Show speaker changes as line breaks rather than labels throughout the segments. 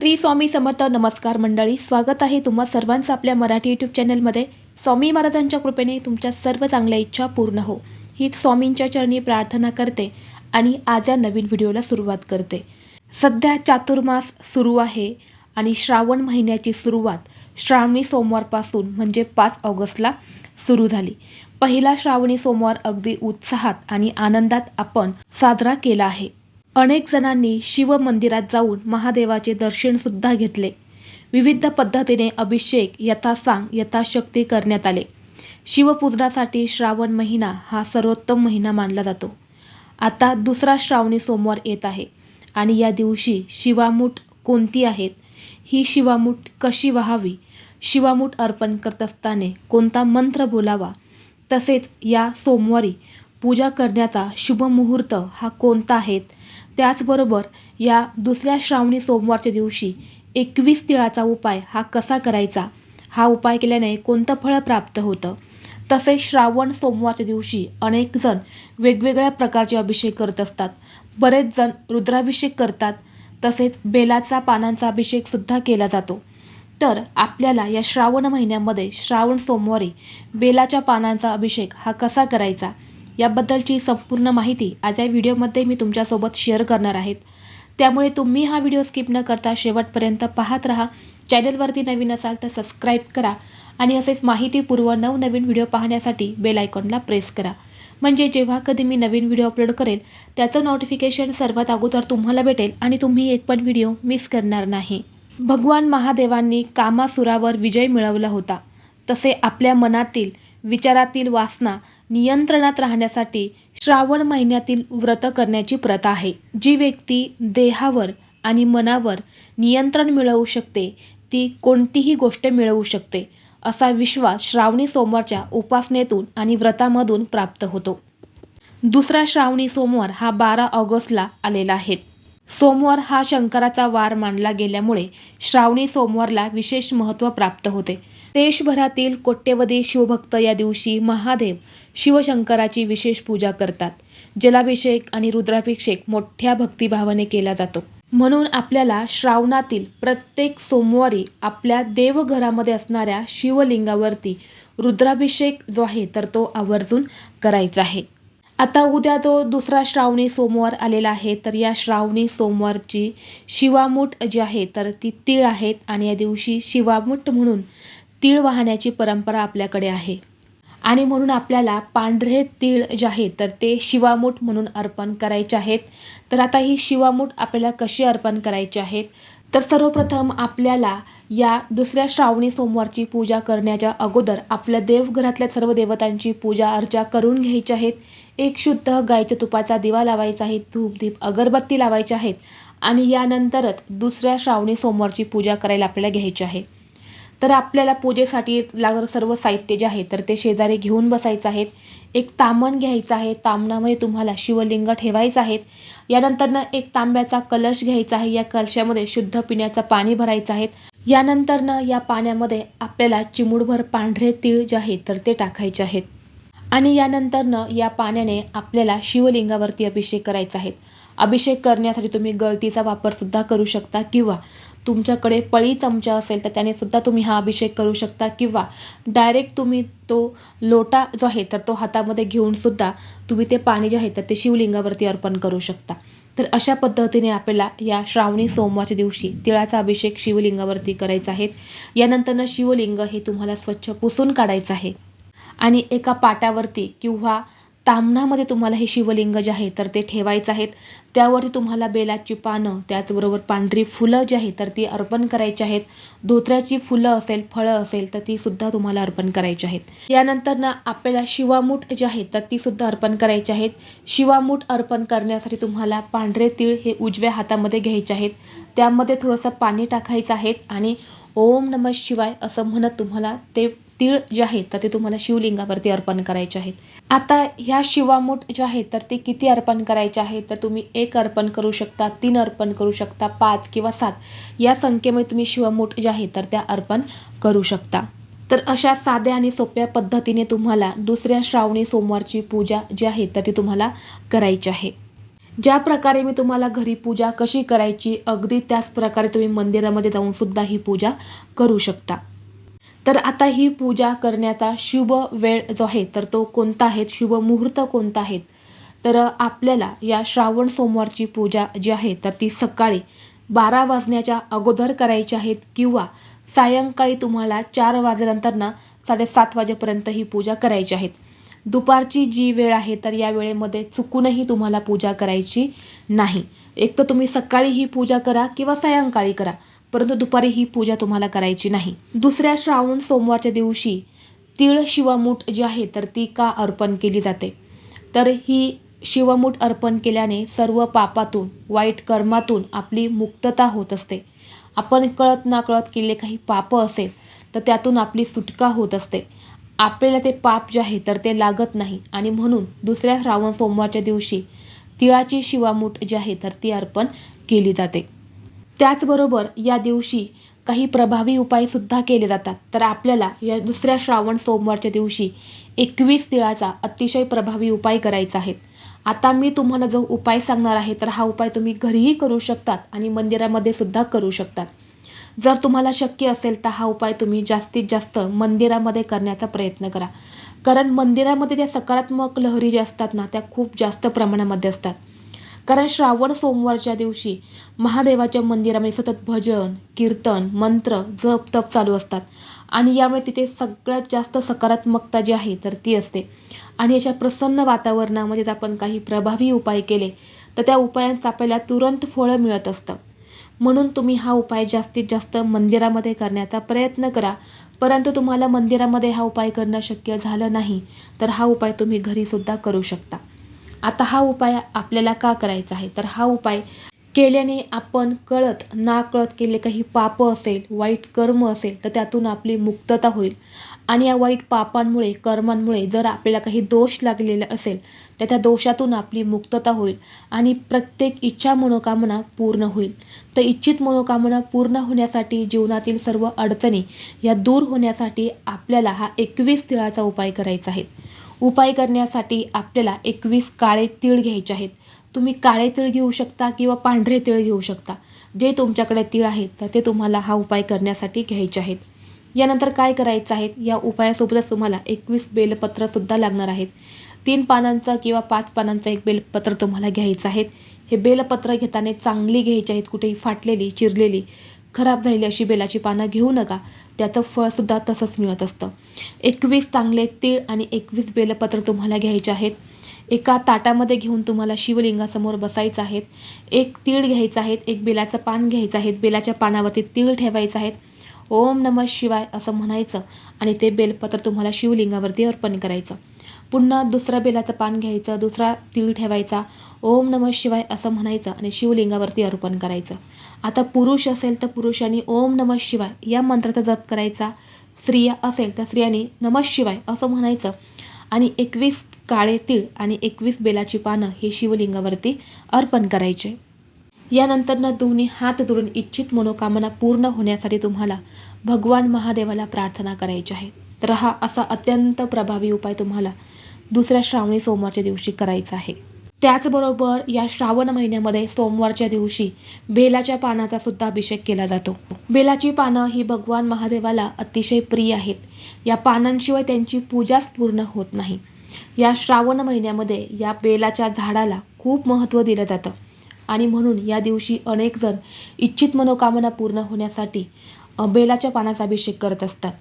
श्री स्वामी समर्थ नमस्कार मंडळी स्वागत आहे तुम्हा सर्वांचं आपल्या मराठी यूट्यूब चॅनलमध्ये स्वामी महाराजांच्या कृपेने तुमच्या सर्व चांगल्या इच्छा पूर्ण हो. हीच स्वामींच्या चरणी प्रार्थना करते आणि आज या नवीन व्हिडिओला सुरुवात करते. सध्या चातुर्मास सुरू आहे आणि श्रावण महिन्याची सुरुवात श्रावणी सोमवारपासून म्हणजे पाच ऑगस्टला सुरू झाली. पहिला श्रावणी सोमवार अगदी उत्साहात आणि आनंदात आपण साजरा केला आहे. अनेक जणांनी शिव मंदिरात जाऊन महादेवाचे दर्शन सुद्धा घेतले. विविध पद्धतीने अभिषेक यथासांग यथाशक्ती करण्यात आले. शिवपूजनासाठी श्रावण महिना हा सर्वोत्तम महिना मानला जातो. आता दुसरा श्रावणी सोमवार येत आहे आणि या दिवशी शिवामूठ कोणती आहेत? ही शिवामूठ कशी व्हावी? शिवामूठ अर्पण करत असताना कोणता मंत्र बोलावा? तसेच या सोमवारी पूजा करण्याचा शुभ मुहूर्त हा कोणता आहेत? त्याचबरोबर या दुसऱ्या श्रावणी सोमवारच्या दिवशी एकवीस तिळाचा उपाय हा कसा करायचा? हा उपाय केल्याने कोणतं फळ प्राप्त होतं? तसेच श्रावण सोमवारच्या दिवशी अनेक जण वेगवेगळ्या प्रकारचे अभिषेक करत असतात. बरेच जण रुद्राभिषेक करतात. तसेच बेलाचा पानांचा अभिषेकसुद्धा केला जातो. तर आपल्याला या श्रावण महिन्यामध्ये श्रावण सोमवारी बेलाच्या पानांचा अभिषेक हा कसा करायचा? याबद्दलची संपूर्ण माहिती आज या व्हिडिओमध्ये मी तुमच्यासोबत शेअर करणार आहेत. त्यामुळे तुम्ही हा व्हिडिओ स्किप न करता शेवटपर्यंत पाहत राहा. चॅनलवरती नवीन असाल तर सबस्क्राईब करा आणि असेच माहितीपूर्व नवनवीन व्हिडिओ पाहण्यासाठी बेल आयकॉनला प्रेस करा. म्हणजे जेव्हा कधी मी नवीन व्हिडिओ अपलोड करेल त्याचं नोटिफिकेशन सर्वात अगोदर तुम्हाला भेटेल आणि तुम्ही एक पण व्हिडिओ मिस करणार नाही. भगवान महादेवांनी कामासुरावर विजय मिळवला होता. तसे आपल्या मनातील विचारातील वासना नियंत्रणात राहण्यासाठी श्रावण महिन्यातील व्रत करण्याची प्रथा आहे. जी व्यक्ती देहावर आणि मनावर नियंत्रण मिळवू शकते ती कोणतीही गोष्ट मिळवू शकते असा विश्वास श्रावणी सोमवारच्या उपासनेतून आणि व्रतामधून प्राप्त होतो. दुसरा श्रावणी सोमवार हा बारा ऑगस्टला आलेला आहे. सोमवार हा शंकराचा वार मानला गेल्यामुळे श्रावणी सोमवारला विशेष महत्त्व प्राप्त होते. देशभरातील कोट्यवधी शिवभक्त या दिवशी महादेव शिवशंकराची विशेष पूजा करतात. जलाभिषेक आणि रुद्राभिषेक मोठ्या भक्तिभावाने केला जातो. म्हणून आपल्याला श्रावणातील प्रत्येक सोमवारी आपल्या देवघरामध्ये असणाऱ्या शिवलिंगावरती रुद्राभिषेक जो आहे तर तो आवर्जून करायचा आहे. आता उद्या जो दुसरा श्रावणी सोमवार आलेला आहे तर या श्रावणी सोमवारची शिवामूठ जी आहे तर ती तीळ आहेत आणि या दिवशी शिवामूठ म्हणून तीळ वाहण्याची परंपरा आपल्याकडे आहे. आणि म्हणून आपल्याला पांढरे तीळ जे आहेत तर ते शिवामूठ म्हणून अर्पण करायचे आहेत. तर आता ही शिवामूठ आपल्याला कशी अर्पण करायची आहेत? तर सर्वप्रथम आपल्याला या दुसऱ्या श्रावणी सोमवारची पूजा करण्याच्या अगोदर आपल्या देवघरातल्या सर्व देवतांची पूजा अर्चा करून घ्यायची आहेत. एक शुद्ध गायच्या तुपाचा दिवा लावायचा आहे धूप धीप अगरबत्ती लावायची आहेत. आणि यानंतरच दुसऱ्या श्रावणी सोमवारची पूजा करायला आपल्याला घ्यायची आहे. तर आपल्याला पूजेसाठी लागणारं सर्व साहित्य जे आहे तर ते शेजारी घेऊन बसायचं आहेत एक तामण घ्यायचं आहे. तामणामध्ये तुम्हाला शिवलिंग ठेवायचं आहेत यानंतरनं एक तांब्याचा कलश घ्यायचा आहे. या कलशामध्ये शुद्ध पिण्याचं पाणी भरायचं आहे. यानंतरनं या पाण्यामध्ये आपल्याला चिमूडभर पांढरे तीळ जे आहेत तर ते टाकायचे आहेत आणि यानंतरनं या पाण्याने आपल्याला शिवलिंगावरती अभिषेक करायचा आहे. अभिषेक करण्यासाठी तुम्ही गळतीचा वापरसुद्धा करू शकता किंवा तुमच्याकडे पळी चमचा असेल तर त्याने सुद्धा तुम्ही हा अभिषेक करू शकता. किंवा डायरेक्ट तुम्ही तो लोटा जो आहे तर तो हातामध्ये घेऊन सुद्धा तुम्ही ते पाणी जे आहे तर ते शिवलिंगावरती अर्पण करू शकता. तर अशा पद्धतीने आपल्याला या श्रावणी सोमवारच्या दिवशी तिळाचा अभिषेक शिवलिंगावरती करायचा आहे. यानंतरनं शिवलिंग हे तुम्हाला स्वच्छ पुसून काढायचं आहे. आणि एका पाटावरती किंवा तामणामध्ये तुम्हाला हे शिवलिंग जे आहे तर ते ठेवायचं आहेत. त्यावरती तुम्हाला बेलाची पानं त्याचबरोबर पांढरी फुलं जी आहेत तर ती अर्पण करायची आहेत. धोत्र्याची फुलं असेल फळं असेल तर ती सुद्धा तुम्हाला अर्पण करायची आहेत. यानंतर ना आपल्याला शिवामूठ जे आहे तर ती सुद्धा अर्पण करायची आहेत. शिवामूठ अर्पण करण्यासाठी तुम्हाला पांढरे तीळ हे उजव्या हातामध्ये घ्यायचे आहेत. त्यामध्ये थोडंसं पाणी टाकायचं आहेत आणि ओम नम शिवाय असं म्हणत तुम्हाला ते तीळ जे आहेत तर ते तुम्हाला शिवलिंगावरती अर्पण करायचे आहेत. आता ह्या शिवामूठ जे आहेत तर ते किती अर्पण करायचे आहेत? तर तुम्ही एक अर्पण करू शकता तीन अर्पण करू शकता पाच किंवा सात. या संख्येमध्ये तुम्ही शिवामूठ जे आहेत तर त्या अर्पण करू शकता. तर अशा साध्या आणि सोप्या पद्धतीने तुम्हाला दुसऱ्या श्रावणी सोमवारची पूजा जी आहे तर ती तुम्हाला करायची आहे. ज्या प्रकारे मी तुम्हाला घरी पूजा कशी करायची अगदी त्याच प्रकारे तुम्ही मंदिरामध्ये जाऊन सुद्धा ही पूजा करू शकता. तर आता ही पूजा करण्याचा शुभ वेळ जो आहे तर तो कोणता आहे? शुभ मुहूर्त कोणता आहे? तर आपल्याला या श्रावण सोमवारची पूजा जी आहे तर ती सकाळी बारा वाजण्याच्या अगोदर करायची आहेत किंवा सायंकाळी तुम्हाला चार वाजल्यानंतरनं साडेसात वाजेपर्यंत ही पूजा करायची आहेत दुपारची जी वेळ आहे तर या वेळेमध्ये चुकूनही तुम्हाला पूजा करायची नाही. एक तर तुम्ही सकाळी ही पूजा करा किंवा सायंकाळी करा. परंतु दुपारी ही पूजा तुम्हाला करायची नाही. दुसऱ्या श्रावण सोमवारच्या दिवशी तीळ शिवामूठ जी आहे तर ती का अर्पण केली जाते? तर ही शिवमूठ अर्पण केल्याने सर्व पापातून वाईट कर्मातून आपली मुक्तता होत असते. आपण कळत ना कळत काही पाप असेल तर त्यातून आपली सुटका होत असते. आपल्याला ते पाप जे आहे तर ते लागत नाही. आणि म्हणून दुसऱ्या श्रावण सोमवारच्या दिवशी तिळाची शिवामूठ जी आहे तर ती अर्पण केली जाते. त्याचबरोबर या दिवशी काही प्रभावी उपायसुद्धा केले जातात. तर आपल्याला या दुसऱ्या श्रावण सोमवारच्या दिवशी एकवीस तिळाचा अतिशय प्रभावी उपाय करायचा आहे. आता मी तुम्हाला जो उपाय सांगणार आहे तर हा उपाय तुम्ही घरीही करू शकतात आणि मंदिरामध्ये सुद्धा करू शकतात. जर तुम्हाला शक्य असेल तर हा उपाय तुम्ही जास्तीत जास्त मंदिरामध्ये करण्याचा प्रयत्न करा. कारण मंदिरामध्ये त्या सकारात्मक लहरी ज्या असतात ना त्या खूप जास्त प्रमाणामध्ये असतात. कारण श्रावण सोमवारच्या दिवशी महादेवाच्या मंदिरामध्ये सतत भजन कीर्तन मंत्र जप तप चालू असतात. आणि यामुळे तिथे सगळ्यात जास्त सकारात्मकता जी आहे तर ती असते. आणि अशा प्रसन्न वातावरणामध्ये जर आपण काही प्रभावी उपाय केले तर त्या उपायांचं आपल्याला तुरंत फळं मिळत असतं. म्हणून तुम्ही हा उपाय जास्तीत जास्त मंदिरामध्ये करण्याचा प्रयत्न करा. परंतु तुम्हाला मंदिरामध्ये हा उपाय करणं शक्य झालं नाही तर हा उपाय तुम्ही घरीसुद्धा करू शकता. आता हा उपाय आपल्याला का करायचा आहे? तर हा उपाय केल्याने आपण कळत ना कळत केले काही पाप असेल वाईट कर्म असेल तर त्यातून आपली मुक्तता होईल. आणि या वाईट पापांमुळे कर्मांमुळे जर आपल्याला काही दोष लागलेला असेल तर त्या दोषातून आपली मुक्तता होईल आणि प्रत्येक इच्छा मनोकामना पूर्ण होईल. तर इच्छित मनोकामना पूर्ण होण्यासाठी जीवनातील सर्व अडचणी या दूर होण्यासाठी आपल्याला हा एकवीस तिळाचा उपाय करायचा आहे. उपाय करण्यासाठी आपल्याला एकवीस काळे तीळ घ्यायचे आहेत. तुम्ही काळे तीळ घेऊ शकता किंवा पांढरे तीळ घेऊ शकता. जे तुमच्याकडे तीळ आहेत तर ते तुम्हाला हा उपाय करण्यासाठी घ्यायचे आहेत. यानंतर काय करायचं आहे? या उपायासोबतच तुम्हाला एकवीस बेलपत्रसुद्धा लागणार आहेत. तीन पानांचं किंवा पाच पानांचं एक बेलपत्र तुम्हाला घ्यायचं आहेत हे बेलपत्र घेताना चांगली घ्यायची आहेत. कुठेही फाटलेली चिरलेली खराब झालेली अशी बेलाची पानं घेऊ नका. त्याचं फळसुद्धा तसंच मिळत असतं. एकवीस चांगले तीळ आणि एकवीस बेलपत्र तुम्हाला घ्यायचे आहेत. एका ताटामध्ये घेऊन तुम्हाला शिवलिंगासमोर बसायचं आहेत. एक तीळ घ्यायचं आहेत एक बेलाचं पान घ्यायचं आहे बेलाच्या पानावरती तीळ ठेवायचं आहेत. ओम नम शिवाय असं म्हणायचं आणि ते बेलपत्र तुम्हाला शिवलिंगावरती अर्पण करायचं. पुन्हा दुसरा बेलाचं पान घ्यायचं दुसरा तीळ ठेवायचा. ओम नम शिवाय असं म्हणायचं आणि शिवलिंगावरती अर्पण करायचं. आता पुरुष असेल तर पुरुषांनी ओम नम शिवाय या मंत्राचा जप करायचा. स्त्रिया असेल तर स्त्रियांनी नम शिवाय असं म्हणायचं. आणि एकवीस काळे तीळ आणि एकवीस बेलाची पानं हे शिवलिंगावरती अर्पण करायचे. यानंतरनं दोन्ही हात जोडून इच्छित मनोकामना पूर्ण होण्यासाठी तुम्हाला भगवान महादेवाला प्रार्थना करायची आहे. तर हा असा अत्यंत प्रभावी उपाय तुम्हाला दुसऱ्या श्रावणी सोमवारच्या दिवशी करायचा आहे. त्याचबरोबर या श्रावण महिन्यामध्ये सोमवारच्या दिवशी बेलाच्या पानाचा सुद्धा अभिषेक केला जातो. बेलाची पानं ही भगवान महादेवाला अतिशय प्रिय आहेत. या पानांशिवाय त्यांची पूजाच पूर्ण होत नाही. या श्रावण महिन्यामध्ये या बेलाच्या झाडाला खूप महत्त्व दिलं जातं. आणि म्हणून या दिवशी अनेकजण इच्छित मनोकामना पूर्ण होण्यासाठी बेलाच्या पानाचा अभिषेक करत असतात.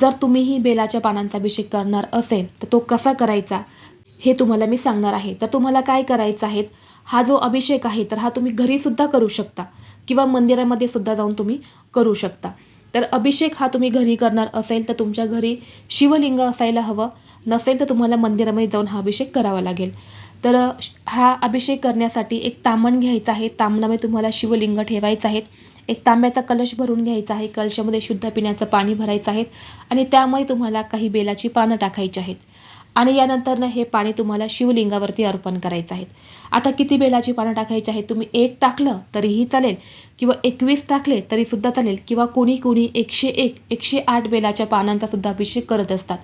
जर तुम्हीही बेलाच्या पानांचा अभिषेक करणार असेल तर तो कसा करायचा? हे तुम्हाला मी सांगणार आहे. तर तुम्हाला काय करायचं आहे? हा जो अभिषेक आहे तर हा तुम्ही घरीसुद्धा करू शकता. किंवा मंदिरामध्ये सुद्धा जाऊन तुम्ही करू शकता. तर अभिषेक हा तुम्ही घरी करणार असेल तर तुमच्या घरी शिवलिंग असायला हवं. नसेल तर तुम्हाला मंदिरामध्ये जाऊन हा अभिषेक करावा लागेल. तर हा अभिषेक करण्यासाठी एक तामण घ्यायचा आहे. तामणामध्ये तुम्हाला शिवलिंग ठेवायचं आहे. एक तांब्याचा कलश भरून घ्यायचा आहे. कलशामध्ये शुद्ध पिण्याचं पाणी भरायचं आहे. आणि त्यामुळे तुम्हाला काही बेलाची पानं टाकायची आहेत. आणि यानंतरनं हे पाणी तुम्हाला शिवलिंगावरती अर्पण करायचं आहे. आता किती बेलाची पानं टाकायची आहेत तुम्ही एक टाकलं तरीही चालेल किंवा एकवीस टाकले तरीसुद्धा चालेल किंवा कोणी कोणी एकशे एक एकशे आठ बेलाच्या पानांचा सुद्धा अभिषेक करत असतात.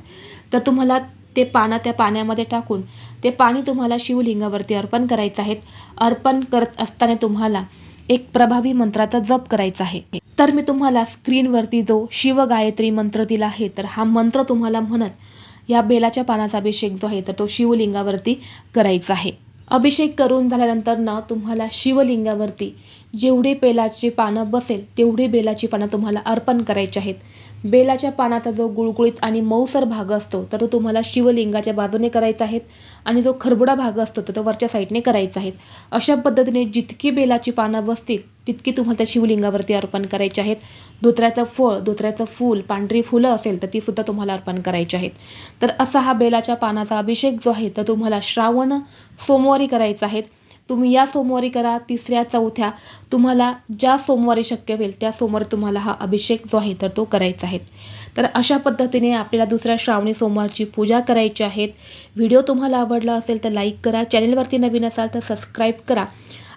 तर तुम्हाला ते पानं त्या पाण्यामध्ये टाकून ते पाणी तुम्हाला शिवलिंगावरती अर्पण करायचं आहे. अर्पण करत असताना तुम्हाला एक प्रभावी मंत्राचा जप करायचा आहे. तर मी तुम्हाला स्क्रीनवरती जो शिव गायत्री मंत्र दिला आहे तर हा मंत्र तुम्हाला म्हणत या बेलाच्या पानाचा अभिषेक जो आहे तर तो शिवलिंगावरती करायचा आहे. अभिषेक करून झाल्यानंतर ना तुम्हाला शिवलिंगावरती जेवढे बेलाची पानं बसेल तेवढे बेलाची पानं तुम्हाला अर्पण करायची आहेत. बेलाच्या पानाचा जो गुळगुळीत आणि मऊसर भाग असतो तर तो तुम्हाला शिवलिंगाच्या बाजूने करायचा आहे आणि जो खरबुडा भाग असतो तर तो वरच्या साईडने करायचा आहे अशा पद्धतीने जितकी बेलाची पानं बसतील तितकी तुम्हाला त्या शिवलिंगावरती अर्पण करायचे आहेत. धोत्र्याचं फळ धोत्र्याचं फूल पांढरी फुलं असेल तर ती सुद्धा तुम्हाला अर्पण करायची आहेत. तर असा हा बेलाच्या पानाचा अभिषेक जो आहे तर तुम्हाला श्रावण सोमवारी करायचा आहे. तुम्ही या सोमवारी करा तिसऱ्या चौथ्या. तुम्हाला ज्या सोमवारी शक्य होईल त्या सोमवारी तुम्हाला हा अभिषेक जो आहे तर तो करायचा आहे. तर अशा पद्धतीने आपल्याला दुसऱ्या श्रावणी सोमवारची पूजा करायची आहेत व्हिडिओ तुम्हाला आवडला असेल तर लाईक करा. चॅनलवरती नवीन असाल तर सबस्क्राईब करा.